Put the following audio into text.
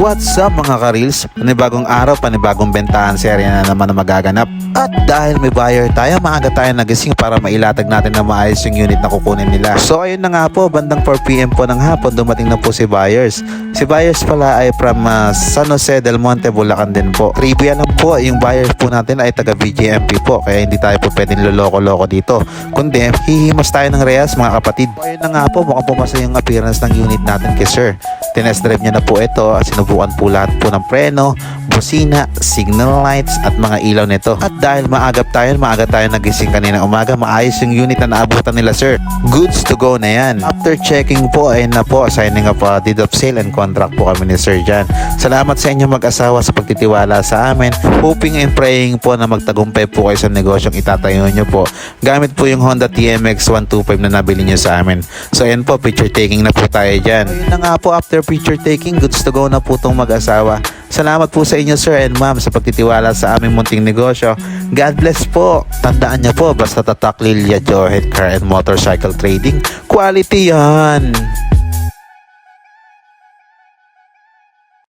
What's up mga karils? Panibagong araw, panibagong bentahan serya na naman na magaganap. At dahil may buyer tayo, maaga tayo nagising para mailatag natin na maayos yung unit na kukunin nila. So ayun na nga po, bandang 4pm po ng hapon, dumating na po si buyers. Si buyers pala ay from uh, San Jose del Monte, Bulacan din po. Trivia lang po, yung buyers po natin ay taga BGMP po, kaya hindi tayo po pwedeng loloko-loko dito. Kundi, hihimas tayo ng reyas mga kapatid. So, ayun na nga po, mukhang pumasa yung appearance ng unit natin kay sir. Tinest drive niya na po ito at sinubukan po lahat po ng preno, busina, signal lights at mga ilaw nito. At dahil maagap tayo, maaga tayo nagising kanina umaga, maayos yung unit na naabutan nila sir. Goods to go na yan. After checking po, ayun na po, signing up uh, deed of sale and contract po kami ni sir dyan. Salamat sa inyo mag-asawa sa pagtitiwala sa amin. Hoping and praying po na magtagumpay po kayo sa negosyong itatayo nyo po. Gamit po yung Honda TMX 125 na nabili nyo sa amin. So ayan po, picture taking na po tayo dyan. Ayun na nga po, after picture taking, goods to go na po tong mag-asawa. Salamat po sa inyo sir and ma'am sa pagtitiwala sa aming munting negosyo. God bless po. Tandaan niyo po, basta tatak Lilia Johead Car and Motorcycle Trading, quality yan.